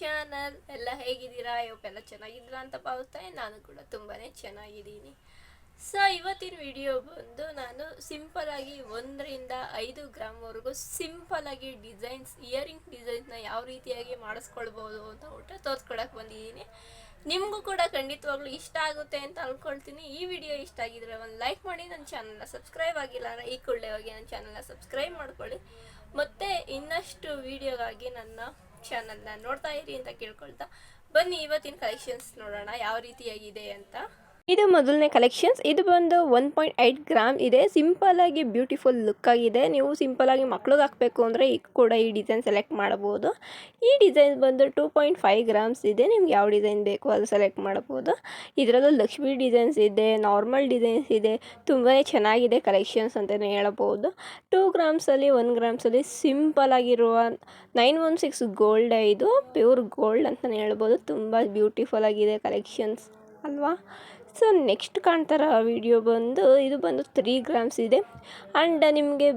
Channel ಎಲ್ಲ ಹೇಗಿದ್ದೀರಾ? ಇವಕ್ಕೆಲ್ಲ ಚೆನ್ನಾಗಿದ್ದೀರಾ ಅಂತ ಭಾವಿಸ್ತಾ ನಾನು ಕೂಡ ತುಂಬಾ ಚೆನ್ನಾಗಿದ್ದೀನಿ. ಸೊ ಇವತ್ತಿನ ವಿಡಿಯೋ ಬಂದು ನಾನು ಸಿಂಪಲ್ ಆಗಿ ಒಂದರಿಂದ ಐದು ಗ್ರಾಮ್ವರೆಗೂ ಸಿಂಪಲ್ ಆಗಿ ಡಿಸೈನ್ಸ್ ಇಯರಿಂಗ್ ಡಿಸೈನ್ಸ್ನ ಯಾವ ರೀತಿಯಾಗಿ ಮಾಡಿಸ್ಕೊಳ್ಬೋದು ಅಂತ ಊಟ ತೋರಿಸ್ಕೊಡಕ್ಕೆ ಬಂದಿದ್ದೀನಿ. ನಿಮಗೂ ಕೂಡ ಖಂಡಿತವಾಗ್ಲೂ ಇಷ್ಟ ಆಗುತ್ತೆ ಅಂತ ಅಂದ್ಕೊಳ್ತೀನಿ ಈ ವಿಡಿಯೋ ಇಷ್ಟ ಆಗಿದ್ರೆ ಒಂದು ಲೈಕ್ ಮಾಡಿ, ನನ್ನ ಚಾನಲ್ನ ಸಬ್ಸ್ಕ್ರೈಬ್ ಆಗಿಲ್ಲ ಅಂದರೆ ಈ ಕೂಡಲೇ ಹೋಗಿ ನನ್ನ ಚಾನಲ್ನ ಸಬ್ಸ್ಕ್ರೈಬ್ ಮಾಡ್ಕೊಳ್ಳಿ. ಮತ್ತು ಇನ್ನಷ್ಟು ವಿಡಿಯೋಗಾಗಿ ನನ್ನ ಚಾನಲ್ನ ನೋಡ್ತಾ ಇರಿ ಅಂತ ಕೇಳ್ಕೊಳ್ತಾ. ಬನ್ನಿ, ಇವತ್ತಿನ ಕಲೆಕ್ಷನ್ಸ್ ನೋಡೋಣ, ಯಾವ ರೀತಿಯಾಗಿದೆ ಅಂತ. ಇದು ಮೊದಲನೇ ಕಲೆಕ್ಷನ್ಸ್ ಇದು ಬಂದು ಒನ್ ಪಾಯಿಂಟ್ ಏಯ್ಟ್ ಗ್ರಾಮ್ ಇದೆ. ಸಿಂಪಲ್ ಆಗಿ ಬ್ಯೂಟಿಫುಲ್ ಲುಕ್ ಆಗಿದೆ. ನೀವು ಸಿಂಪಲ್ ಆಗಿ ಮಕ್ಳಿಗೆ ಹಾಕಬೇಕು ಅಂದರೆ ಈಗ ಕೂಡ ಈ ಡಿಸೈನ್ ಸೆಲೆಕ್ಟ್ ಮಾಡಬಹುದು ಈ ಡಿಸೈನ್ ಬಂದು ಟೂ ಪಾಯಿಂಟ್ ಫೈವ್ ಗ್ರಾಮ್ಸ್ ಇದೆ. ನಿಮ್ಗೆ ಯಾವ ಡಿಸೈನ್ ಬೇಕು ಅದು ಸೆಲೆಕ್ಟ್ ಮಾಡಬಹುದು ಇದರಲ್ಲೂ ಲಕ್ಷ್ಮಿ ಡಿಸೈನ್ಸ್ ಇದೆ ನಾರ್ಮಲ್ ಡಿಸೈನ್ಸ್ ಇದೆ. ತುಂಬಾ ಚೆನ್ನಾಗಿದೆ ಕಲೆಕ್ಷನ್ಸ್ ಅಂತಲೇ ಹೇಳಬಹುದು. ಟೂ ಗ್ರಾಮ್ಸಲ್ಲಿ ಒನ್ ಗ್ರಾಮ್ಸಲ್ಲಿ ಸಿಂಪಲ್ ಆಗಿರುವ ನೈನ್ ಒನ್ ಸಿಕ್ಸ್ ಗೋಲ್ಡ್ ಇದು ಪ್ಯೂರ್ ಗೋಲ್ಡ್ ಅಂತಲೇ ಹೇಳ್ಬೋದು ತುಂಬ ಬ್ಯೂಟಿಫುಲ್ ಆಗಿದೆ ಕಲೆಕ್ಷನ್ಸ್ ಅಲ್ವಾ? ಸೊ ನೆಕ್ಸ್ಟ್ ಕಾಣ್ತಾರ ವಿಡಿಯೋ ಬಂದು, ಇದು ಬಂದು ತ್ರೀ ಗ್ರಾಮ್ಸ್ ಇದೆ. ಆ್ಯಂಡ್ ನಿಮಗೆ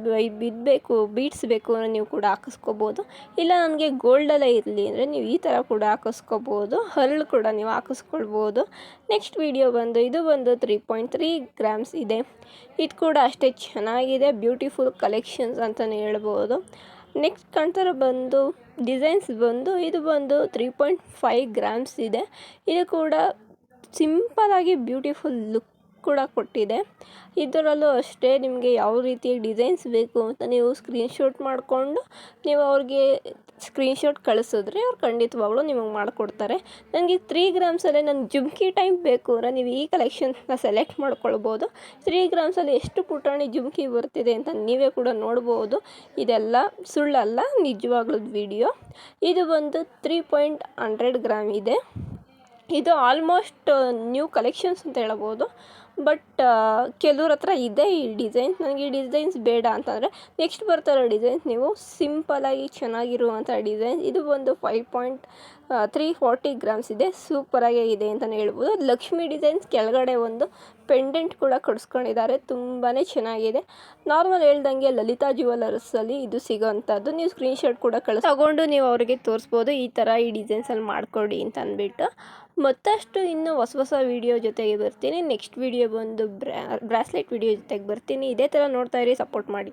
ಬಿದ್ದಬೇಕು ಬೀಟ್ಸ್ ಬೇಕು ಅಂದರೆ ನೀವು ಕೂಡ ಹಾಕಿಸ್ಕೋಬೋದು. ಇಲ್ಲ ನನಗೆ ಗೋಲ್ಡಲ್ಲೇ ಇರಲಿ ಅಂದರೆ ನೀವು ಈ ಥರ ಕೂಡ ಹಾಕಿಸ್ಕೋಬೋದು. ಹರಳು ಕೂಡ ನೀವು ಹಾಕಿಸ್ಕೊಳ್ಬೋದು. ನೆಕ್ಸ್ಟ್ ವಿಡಿಯೋ ಬಂದು, ಇದು ಬಂದು ತ್ರೀ ಪಾಯಿಂಟ್ ತ್ರೀ ಗ್ರಾಮ್ಸ್ ಇದೆ. ಇದು ಕೂಡ ಅಷ್ಟೇ ಚೆನ್ನಾಗಿದೆ ಬ್ಯೂಟಿಫುಲ್ ಕಲೆಕ್ಷನ್ಸ್ ಅಂತಲೇ ಹೇಳ್ಬೋದು. ನೆಕ್ಸ್ಟ್ ಕಾಣ್ತಾರ ಬಂದು ಡಿಸೈನ್ಸ್ ಬಂದು, ಇದು ಬಂದು ತ್ರೀ ಪಾಯಿಂಟ್ ಫೈವ್ ಗ್ರಾಮ್ಸ್ ಇದೆ. ಇದು ಕೂಡ ಸಿಂಪಲಾಗಿ ಬ್ಯೂಟಿಫುಲ್ ಲುಕ್ ಕೂಡ ಕೊಟ್ಟಿದೆ. ಇದರಲ್ಲೂ ಅಷ್ಟೇ ನಿಮಗೆ ಯಾವ ರೀತಿಯ ಡಿಸೈನ್ಸ್ ಬೇಕು ಅಂತ ನೀವು ಸ್ಕ್ರೀನ್ಶಾಟ್ ಮಾಡಿಕೊಂಡು ನೀವು ಅವ್ರಿಗೆ ಸ್ಕ್ರೀನ್ಶಾಟ್ ಕಳಿಸಿದ್ರೆ ಅವ್ರು ಖಂಡಿತವಾಗ್ಲೂ ನಿಮಗೆ ಮಾಡಿಕೊಡ್ತಾರೆ. ನನಗೆ ತ್ರೀ ಗ್ರಾಮ್ಸಲ್ಲೇ ನನ್ನ ಜುಮ್ಕಿ ಟೈಪ್ ಬೇಕು ಅಂದರೆ ನೀವು ಈ ಕಲೆಕ್ಷನ್ಸ್ನ ಸೆಲೆಕ್ಟ್ ಮಾಡ್ಕೊಳ್ಬೋದು. ತ್ರೀ ಗ್ರಾಮ್ಸಲ್ಲಿ ಎಷ್ಟು ಪುಟಾಣಿ ಜುಮ್ಕಿ ಬರ್ತಿದೆ ಅಂತ ನೀವೇ ಕೂಡ ನೋಡ್ಬೋದು. ಇದೆಲ್ಲ ಸುಳ್ಳಲ್ಲ, ನಿಜವಾಗ್ಲೂ ವಿಡಿಯೋ ಇದು ಬಂದು ತ್ರೀ ಪಾಯಿಂಟ್ ಹಂಡ್ರೆಡ್ ಗ್ರಾಮ್ ಇದೆ. ಇದು ಆಲ್ಮೋಸ್ಟ್ ನ್ಯೂ ಕಲೆಕ್ಷನ್ಸ್ ಅಂತ ಹೇಳಬಹುದು. ಬಟ್ ಕೆಲವ್ರ ಹತ್ರ ಇದೆ ಈ ಡಿಸೈನ್ಸ್ ನನಗೆ ಈ ಡಿಸೈನ್ಸ್ ಬೇಡ ಅಂತಂದರೆ ನೆಕ್ಸ್ಟ್ ಬರ್ತಾರೋ ಡಿಸೈನ್ಸ್ ನೀವು ಸಿಂಪಲಾಗಿ ಚೆನ್ನಾಗಿರುವಂಥ ಡಿಸೈನ್ ಇದು ಒಂದು five point three forty grams ಇದೆ. ಸೂಪರಾಗೇ ಇದೆ ಅಂತಲೇ ಹೇಳ್ಬೋದು. ಲಕ್ಷ್ಮಿ ಡಿಸೈನ್ಸ್ ಕೆಳಗಡೆ ಒಂದು ಪೆಂಡೆಂಟ್ ಕೂಡ ಕೊಡಿಸ್ಕೊಂಡಿದ್ದಾರೆ ತುಂಬಾ ಚೆನ್ನಾಗಿದೆ. ನಾರ್ಮಲ್ ಹೇಳ್ದಂಗೆ ಲಲಿತಾ ಜ್ಯುವೆಲರ್ಸಲ್ಲಿ ಇದು ಸಿಗೋವಂಥದ್ದು ನೀವು ಸ್ಕ್ರೀನ್ಶಾಟ್ ಕೂಡ ಕಳಿಸ್, ತಗೊಂಡು ನೀವು ಅವರಿಗೆ ತೋರಿಸ್ಬೋದು. ಈ ಥರ ಈ ಡಿಸೈನ್ಸಲ್ಲಿ ಮಾಡಿಕೊಡಿ ಅಂತ ಅಂದ್ಬಿಟ್ಟು ಮತ್ತಷ್ಟು ಇನ್ನೂ ಹೊಸ ಹೊಸ ವೀಡಿಯೋ ಜೊತೆಗೆ ಬರ್ತೀನಿ. ನೆಕ್ಸ್ಟ್ ವೀಡಿಯೋ ಬಂದು ಬ್ರಾ, ಬ್ರಾಸ್ಲೆಟ್ ವೀಡಿಯೋ ಜೊತೆಗೆ ಬರ್ತೀನಿ. ಇದೇ ಥರ ನೋಡ್ತಾ ಇರಿ, ಸಪೋರ್ಟ್ ಮಾಡಿ.